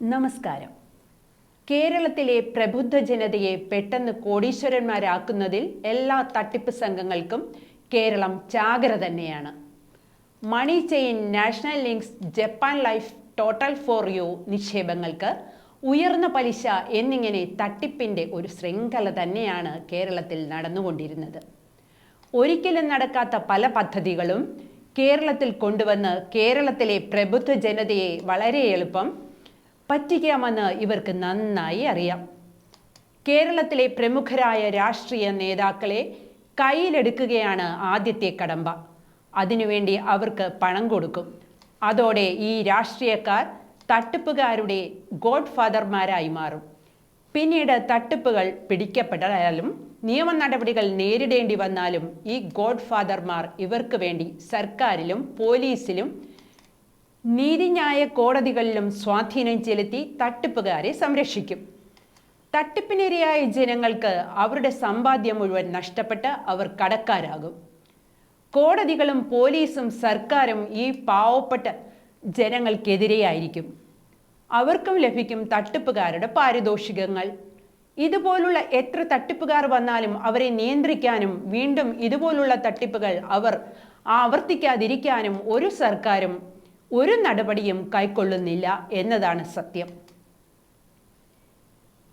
നമസ്കാരം. കേരളത്തിലെ പ്രബുദ്ധ ജനതയെ പെട്ടെന്ന് കോടീശ്വരന്മാരാക്കുന്നതിൽ എല്ലാ തട്ടിപ്പ് സംഘങ്ങൾക്കും കേരളം ചാകര തന്നെയാണ്. Money chain national links Japan life total for you നിക്ഷേപങ്ങൾക്ക് ഉയർന്ന പലിശ എന്നിങ്ങനെ തട്ടിപ്പിന്റെ ഒരു ശൃംഖല തന്നെയാണ് കേരളത്തിൽ നടന്നുകൊണ്ടിരുന്നത്. ഒരിക്കലും നടക്കാത്ത പല പദ്ധതികളും കേരളത്തിൽ കൊണ്ടുവന്ന് കേരളത്തിലെ പ്രബുദ്ധ ജനതയെ വളരെ എളുപ്പം പറ്റിക്കാമെന്ന് ഇവർക്ക് നന്നായി അറിയാം. കേരളത്തിലെ പ്രമുഖരായ രാഷ്ട്രീയ നേതാക്കളെ കയ്യിലെടുക്കുകയാണ് ആദ്യത്തെ കടമ്പ. അതിനുവേണ്ടി അവർക്ക് പണം കൊടുക്കും. അതോടെ ഈ രാഷ്ട്രീയക്കാർ തട്ടിപ്പുകാരുടെ ഗോഡ് ഫാദർമാരായി മാറും. പിന്നീട് തട്ടിപ്പുകൾ പിടിക്കപ്പെട്ടാലും നിയമ നടപടികൾ നേരിടേണ്ടി വന്നാലും ഈ ഗോഡ് ഫാദർമാർ ഇവർക്ക് വേണ്ടി സർക്കാരിലും പോലീസിലും നീതിന്യായ കോടതികളിലും സ്വാധീനം ചെലുത്തി തട്ടിപ്പുകാരെ സംരക്ഷിക്കും. തട്ടിപ്പിനിരയായ ജനങ്ങൾക്ക് അവരുടെ സമ്പാദ്യം മുഴുവൻ നഷ്ടപ്പെട്ട് അവർ കടക്കാരാകും. കോടതികളും പോലീസും സർക്കാരും ഈ പാവപ്പെട്ട ജനങ്ങൾക്കെതിരെയായിരിക്കും. അവർക്കും ലഭിക്കും തട്ടിപ്പുകാരുടെ പാരിതോഷികങ്ങൾ. ഇതുപോലുള്ള എത്ര തട്ടിപ്പുകാർ വന്നാലും അവരെ നിയന്ത്രിക്കാനും വീണ്ടും ഇതുപോലുള്ള തട്ടിപ്പുകൾ അവർ ആവർത്തിക്കാതിരിക്കാനും ഒരു സർക്കാരും ഒരു നടപടിയും കൈക്കൊള്ളുന്നില്ല എന്നതാണ് സത്യം.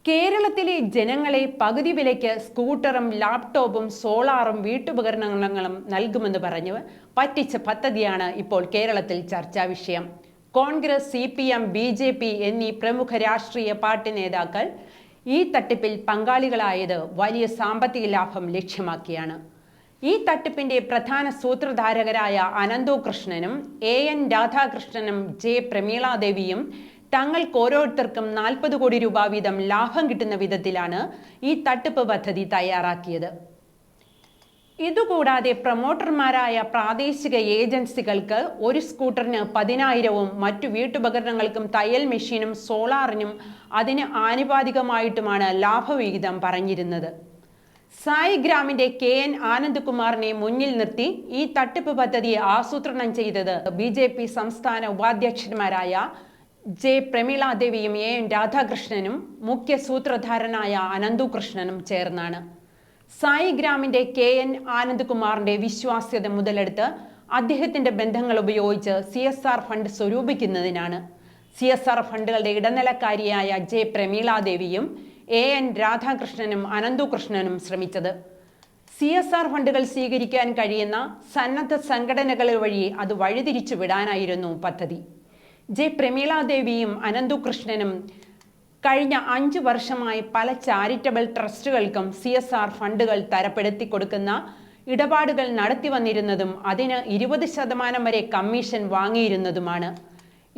കേരളത്തിലെ ജനങ്ങളെ പകുതി വിലയ്ക്ക് സ്കൂട്ടറും ലാപ്ടോപ്പും സോളാറും വീട്ടുപകരണങ്ങളും നൽകുമെന്ന് പറഞ്ഞ് പറ്റിച്ച പദ്ധതിയാണ് ഇപ്പോൾ കേരളത്തിൽ ചർച്ചാ വിഷയം. Congress C P M B J P എന്നീ പ്രമുഖ രാഷ്ട്രീയ പാർട്ടി നേതാക്കൾ ഈ തട്ടിപ്പിൽ പങ്കാളികളായത് വലിയ സാമ്പത്തിക ലാഭം ലക്ഷ്യമാക്കിയാണ്. ഈ തട്ടിപ്പിന്റെ പ്രധാന സൂത്രധാരകരായ അനന്തോ കൃഷ്ണനും എ എൻ രാധാകൃഷ്ണനും ജെ പ്രമീളാദേവിയും തങ്ങൾക്ക് ഓരോരുത്തർക്കും നാൽപ്പത് കോടി രൂപ വീതം ലാഭം കിട്ടുന്ന വിധത്തിലാണ് ഈ തട്ടിപ്പ് പദ്ധതി തയ്യാറാക്കിയത്. ഇതുകൂടാതെ പ്രൊമോട്ടർമാരായ പ്രാദേശിക ഏജൻസികൾക്ക് ഒരു സ്കൂട്ടറിന് പതിനായിരവും മറ്റു വീട്ടുപകരണങ്ങൾക്കും തയ്യൽ മെഷീനും സോളാറിനും അതിന് ആനുപാതികമായിട്ടുമാണ് ലാഭവിഹിതം പറഞ്ഞിരുന്നത്. സായി ഗ്രാമിന്റെ കെ എൻ ആനന്ദ്കുമാറിനെ മുന്നിൽ നിർത്തി ഈ തട്ടിപ്പ് പദ്ധതി ആസൂത്രണം ചെയ്തത് ബി ജെ പി സംസ്ഥാന ഉപാധ്യക്ഷന്മാരായ ജെ പ്രമീളാദേവിയും എ എൻ രാധാകൃഷ്ണനും മുഖ്യ സൂത്രധാരനായ അനന്തുകൃഷ്ണനും ചേർന്നാണ്. സായിഗ്രാമിന്റെ കെ എൻ ആനന്ദ്കുമാറിന്റെ വിശ്വാസ്യത മുതലെടുത്ത് അദ്ദേഹത്തിന്റെ ബന്ധങ്ങൾ ഉപയോഗിച്ച് സി എസ് ആർ ഫണ്ട് സ്വരൂപിക്കുന്നതിനാണ്. സി എസ് ആർ ഫണ്ടുകളുടെ ഇടനിലക്കാരിയായ ജെ പ്രമീളാദേവിയും എ എൻ രാധാകൃഷ്ണനും അനന്തുകൃഷ്ണനും ശ്രമിച്ചത്. സി എസ് ആർ ഫണ്ടുകൾ സ്വീകരിക്കാൻ കഴിയുന്ന സന്നദ്ധ സംഘടനകൾ വഴി അത് വഴിതിരിച്ചു വിടാനായിരുന്നു പദ്ധതി. ജെ പ്രമീളാദേവിയും അനന്തുകൃഷ്ണനും കഴിഞ്ഞ അഞ്ച് വർഷമായി പല ചാരിറ്റബിൾ ട്രസ്റ്റുകൾക്കും സി എസ് ആർ ഫണ്ടുകൾ തരപ്പെടുത്തി കൊടുക്കുന്ന ഇടപാടുകൾ നടത്തി വന്നിരുന്നതും അതിന് ഇരുപത് ശതമാനം വരെ കമ്മീഷൻ വാങ്ങിയിരുന്നതുമാണ്.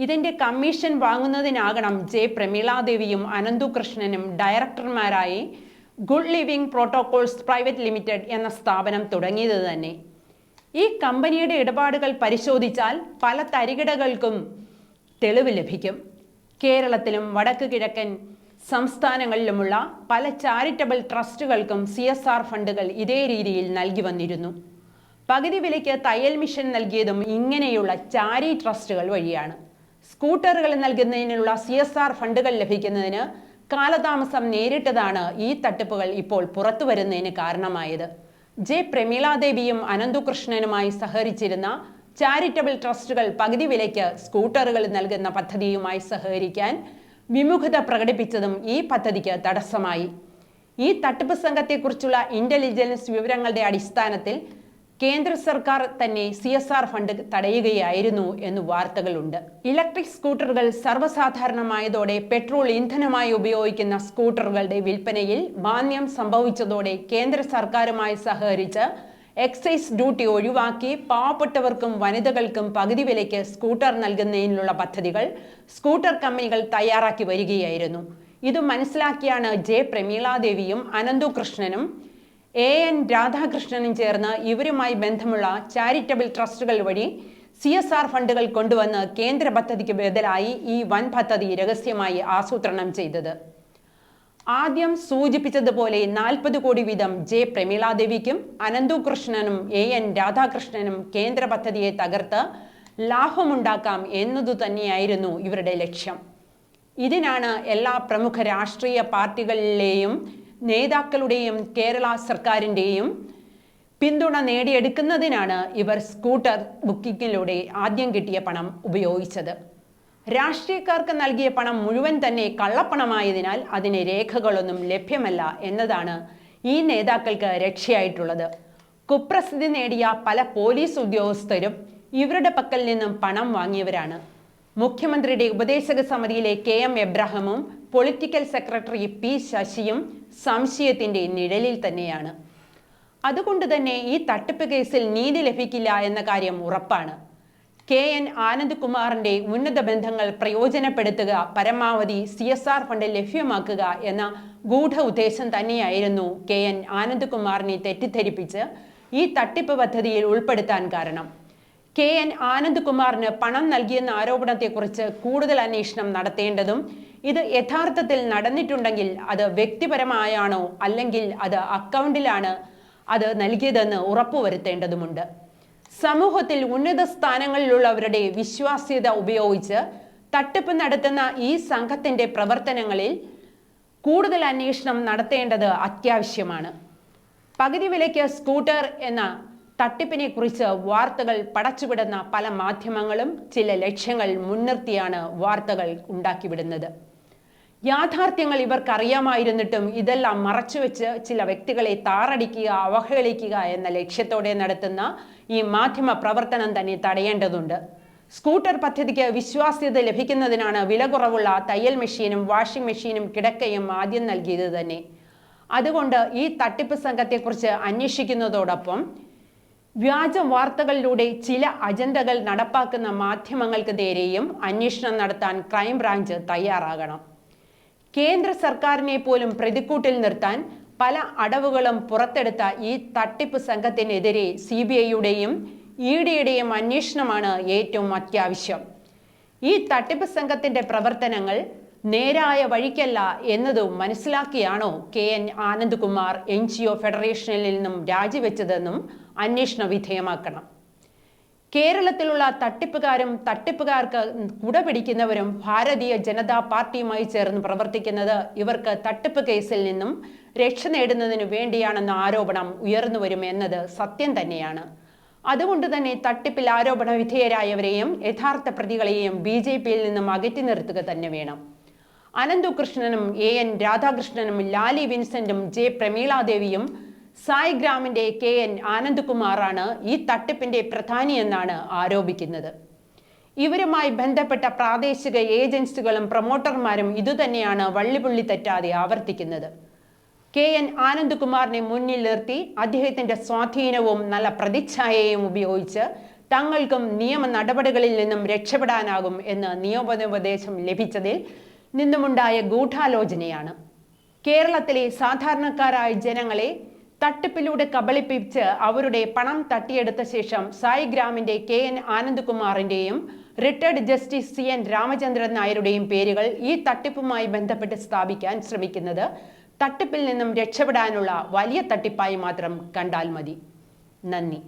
ഇതിന്റെ കമ്മീഷൻ വാങ്ങുന്നതിനാകണം ജെ. പ്രമീളാദേവിയും അനന്തുകൃഷ്ണനും ഡയറക്ടർമാരായി good living protocols private limited എന്ന സ്ഥാപനം തുടങ്ങിയത് തന്നെ. ഈ കമ്പനിയുടെ ഇടപാടുകൾ പരിശോധിച്ചാൽ പല തരികിടകൾക്കും തെളിവ് ലഭിക്കും. കേരളത്തിലും വടക്ക് കിഴക്കൻ സംസ്ഥാനങ്ങളിലുമുള്ള പല ചാരിറ്റബിൾ ട്രസ്റ്റുകൾക്കും സി എസ് ആർ ഫണ്ടുകൾ ഇതേ രീതിയിൽ നൽകി വന്നിരുന്നു. പകുതി വിലയ്ക്ക് തയ്യൽ മിഷൻ നൽകിയതും ഇങ്ങനെയുള്ള ചാരി ട്രസ്റ്റുകൾ വഴിയാണ്. സ്കൂട്ടറുകൾ നൽകുന്നതിനുള്ള സി എസ് ആർ ഫണ്ടുകൾ ലഭിക്കുന്നതിന് കാലതാമസം നേരിട്ടതാണ് ഈ തട്ടിപ്പുകൾ ഇപ്പോൾ പുറത്തു വരുന്നതിന് കാരണമായത്. ജെ. പ്രമീളാദേവിയും അനന്തുകൃഷ്ണനുമായി സഹകരിച്ചിരുന്ന ചാരിറ്റബിൾ ട്രസ്റ്റുകൾ പകുതി വിലയ്ക്ക് സ്കൂട്ടറുകൾ നൽകുന്ന പദ്ധതിയുമായി സഹകരിക്കാൻ വിമുഖത പ്രകടിപ്പിച്ചതും ഈ പദ്ധതിക്ക് തടസ്സമായി. ഈ തട്ടിപ്പ് സംഘത്തെക്കുറിച്ചുള്ള ഇന്റലിജൻസ് വിവരങ്ങളുടെ അടിസ്ഥാനത്തിൽ കേന്ദ്ര സർക്കാർ തന്നെ സി എസ് ആർ ഫണ്ട് തടയുകയായിരുന്നു എന്ന് വാർത്തകളുണ്ട്. ഇലക്ട്രിക് സ്കൂട്ടറുകൾ സർവസാധാരണമായതോടെ പെട്രോൾ ഇന്ധനമായി ഉപയോഗിക്കുന്ന സ്കൂട്ടറുകളുടെ വിൽപ്പനയിൽ മാന്യം സംഭവിച്ചതോടെ കേന്ദ്ര സർക്കാരുമായി സഹകരിച്ച് എക്സൈസ് ഡ്യൂട്ടി ഒഴിവാക്കി പാവപ്പെട്ടവർക്കും വനിതകൾക്കും പകുതി വിലയ്ക്ക് സ്കൂട്ടർ നൽകുന്നതിനുള്ള പദ്ധതികൾ സ്കൂട്ടർ കമ്പനികൾ തയ്യാറാക്കി വരികയായിരുന്നു. ഇത് മനസ്സിലാക്കിയാണ് ജെ പ്രമീളാദേവിയും അനന്തു കൃഷ്ണനും എ എൻ രാധാകൃഷ്ണനും ചേർന്ന് ഇവരുമായി ബന്ധമുള്ള ചാരിറ്റബിൾ ട്രസ്റ്റുകൾ വഴി സി എസ് ആർ ഫണ്ടുകൾ കൊണ്ടുവന്ന് കേന്ദ്ര പദ്ധതിക്ക് ബദലായി ഈ വൻ പദ്ധതി രഹസ്യമായി ആസൂത്രണം ചെയ്തത്. ആദ്യം സൂചിപ്പിച്ചതുപോലെ നാൽപ്പത് കോടി വീതം ജെ പ്രമീളാദേവിക്കും അനന്തു കൃഷ്ണനും എ എൻ രാധാകൃഷ്ണനും കേന്ദ്ര പദ്ധതിയെ തകർത്ത് ലാഭമുണ്ടാക്കാം എന്നതു തന്നെയായിരുന്നു ഇവരുടെ ലക്ഷ്യം. ഇതിനാണ് എല്ലാ പ്രമുഖ രാഷ്ട്രീയ പാർട്ടികളിലെയും നേതാക്കളുടെയും കേരള സർക്കാരിന്റെയും പിന്തുണ നേടിയെടുക്കുന്നതിനാണ് ഇവർ സ്കൂട്ടർ ബുക്കിങ്ങിലൂടെ ആദ്യം കിട്ടിയ പണം ഉപയോഗിച്ചത്. രാഷ്ട്രീയക്കാർക്ക് നൽകിയ പണം മുഴുവൻ തന്നെ കള്ളപ്പണമായതിനാൽ അതിന് രേഖകളൊന്നും ലഭ്യമല്ല എന്നതാണ് ഈ നേതാക്കൾക്ക് രക്ഷയായിട്ടുള്ളത്. കുപ്രസിദ്ധി നേടിയ പല പോലീസ് ഉദ്യോഗസ്ഥരും ഇവരുടെ പക്കൽ നിന്നും പണം വാങ്ങിയവരാണ്. മുഖ്യമന്ത്രിയുടെ ഉപദേശക സമിതിയിലെ കെ എം എബ്രഹാമും പൊളിറ്റിക്കൽ സെക്രട്ടറി പി ശശിയും സംശയത്തിന്റെ നിഴലിൽ തന്നെയാണ്. അതുകൊണ്ട് തന്നെ ഈ തട്ടിപ്പ് കേസിൽ നീതി ലഭിക്കില്ല എന്ന കാര്യം ഉറപ്പാണ്. കെ. എൻ. ആനന്ദ്കുമാറിന്റെ ഉന്നത ബന്ധങ്ങൾ പ്രയോജനപ്പെടുത്തുക പരമാവധി സി എസ് ആർ ഫണ്ട് ലഭ്യമാക്കുക എന്ന ഗൂഢ ഉദ്ദേശം തന്നെയായിരുന്നു കെ. എൻ. ആനന്ദ്കുമാറിനെ തെറ്റിദ്ധരിപ്പിച്ച് ഈ തട്ടിപ്പ് പദ്ധതിയിൽ ഉൾപ്പെടുത്താൻ കാരണം. കെ എൻ ആനന്ദ്കുമാറിന് പണം നൽകിയെന്ന ആരോപണത്തെക്കുറിച്ച് കൂടുതൽ അന്വേഷണം നടത്തേണ്ടതും ഇത് യഥാർത്ഥത്തിൽ നടന്നിട്ടുണ്ടെങ്കിൽ അത് വ്യക്തിപരമായാണോ അല്ലെങ്കിൽ അത് അക്കൗണ്ടിലാണ് അത് നൽകിയതെന്ന് ഉറപ്പുവരുത്തേണ്ടതുമുണ്ട്. സമൂഹത്തിൽ ഉന്നത സ്ഥാനങ്ങളിലുള്ളവരുടെ വിശ്വാസ്യത ഉപയോഗിച്ച് തട്ടിപ്പ് നടത്തുന്ന ഈ സംഘത്തിന്റെ പ്രവർത്തനങ്ങളിൽ കൂടുതൽ അന്വേഷണം നടത്തേണ്ടത് അത്യാവശ്യമാണ്. പകുതി വിലയ്ക്ക് സ്കൂട്ടർ എന്ന തട്ടിപ്പിനെ കുറിച്ച് വാർത്തകൾ പടച്ചുവിടുന്ന പല മാധ്യമങ്ങളും ചില ലക്ഷ്യങ്ങൾ മുൻനിർത്തിയാണ് വാർത്തകൾ ഉണ്ടാക്കിവിടുന്നത്. യാഥാർത്ഥ്യങ്ങൾ ഇവർക്കറിയാമായിരുന്നിട്ടും ഇതെല്ലാം മറച്ചുവെച്ച് ചില വ്യക്തികളെ താറടിക്കുക അവഹേളിക്കുക എന്ന ലക്ഷ്യത്തോടെ നടത്തുന്ന ഈ മാധ്യമ പ്രവർത്തനം തന്നെ തടയേണ്ടതുണ്ട്. സ്കൂട്ടർ പദ്ധതിക്ക് വിശ്വാസ്യത ലഭിക്കുന്നതിനാണ് വില കുറവുള്ള തയ്യൽ മെഷീനും വാഷിംഗ് മെഷീനും കിടക്കയും ആദ്യം നൽകിയത് തന്നെ. അതുകൊണ്ട് ഈ തട്ടിപ്പ് സംഘത്തെക്കുറിച്ച് അന്വേഷിക്കുന്നതോടൊപ്പം വ്യാജ വാർത്തകളിലൂടെ ചില അജണ്ടകൾ നടപ്പാക്കുന്ന മാധ്യമങ്ങൾക്ക് നേരെയും അന്വേഷണം നടത്താൻ ക്രൈംബ്രാഞ്ച് തയ്യാറാകണം. കേന്ദ്ര സർക്കാരിനെ പോലും പ്രതിക്കൂട്ടിൽ നിർത്താൻ പല അടവുകളും പുറത്തെടുത്ത ഈ തട്ടിപ്പ് സംഘത്തിനെതിരെ സി ബി ഐയുടെയും ഇ ഡിയുടെയും അന്വേഷണമാണ് ഏറ്റവും അത്യാവശ്യം. ഈ തട്ടിപ്പ് സംഘത്തിന്റെ പ്രവർത്തനങ്ങൾ നേരായ വഴിക്കല്ല എന്നതും മനസ്സിലാക്കിയാണോ K N Anandkumar N G O ഫെഡറേഷനിൽ നിന്നും രാജിവെച്ചതെന്നും അന്വേഷണ വിധേയമാക്കണം. കേരളത്തിലുള്ള തട്ടിപ്പുകാരും തട്ടിപ്പുകാർക്ക് കുട പിടിക്കുന്നവരും ഭാരതീയ ജനതാ പാർട്ടിയുമായി ചേർന്ന് പ്രവർത്തിക്കുന്നത് ഇവർക്ക് തട്ടിപ്പ് കേസിൽ നിന്നും രക്ഷ നേടുന്നതിന് വേണ്ടിയാണെന്ന ആരോപണം ഉയർന്നു വരും എന്നത് സത്യം തന്നെയാണ്. അതുകൊണ്ട് തന്നെ തട്ടിപ്പിൽ ആരോപണ വിധേയരായവരെയും യഥാർത്ഥ പ്രതികളെയും ബി ജെ പിയിൽ നിന്നും അകറ്റി നിർത്തുക തന്നെ വേണം. അനന്തുകൃഷ്ണനും എ എൻ രാധാകൃഷ്ണനും ലാലി വിൻസെന്റും ജെ പ്രമീളാദേവിയും സായ് ഗ്രാമിന്റെ കെ എൻ ആനന്ദ്കുമാറാണ് ഈ തട്ടിപ്പിന്റെ പ്രധാനിയെന്നാണ് ആരോപിക്കുന്നത്. ഇവരുമായി ബന്ധപ്പെട്ട പ്രാദേശിക ഏജൻസികളും പ്രൊമോട്ടർമാരും ഇതുതന്നെയാണ് വള്ളിപുള്ളി തെറ്റാതെ ആവർത്തിക്കുന്നത്. കെ എൻ ആനന്ദ്കുമാറിനെ മുന്നിൽ നിർത്തി അദ്ദേഹത്തിന്റെ സ്വാധീനവും നല്ല പ്രതിച്ഛായയും ഉപയോഗിച്ച് തങ്ങൾക്കും നിയമ നടപടികളിൽ നിന്നും രക്ഷപ്പെടാനാകും എന്ന് നിയമോപദേശം ലഭിച്ചതിൽ നിന്നുമുണ്ടായ ഗൂഢാലോചനയാണ്. കേരളത്തിലെ സാധാരണക്കാരായ ജനങ്ങളെ തട്ടിപ്പിലൂടെ കബളിപ്പിച്ച് അവരുടെ പണം തട്ടിയെടുത്ത ശേഷം സായി ഗ്രാമിന്റെ K N ആനന്ദ്കുമാറിന്റെയും retired justice C N Ramachandran നായരുടെയും പേരുകൾ ഈ തട്ടിപ്പുമായി ബന്ധപ്പെട്ട് സ്ഥാപിക്കാൻ ശ്രമിക്കുന്നത് തട്ടിപ്പിൽ നിന്നും രക്ഷപ്പെടാനുള്ള വലിയ തട്ടിപ്പായി മാത്രം കണ്ടാൽ മതി. നന്ദി.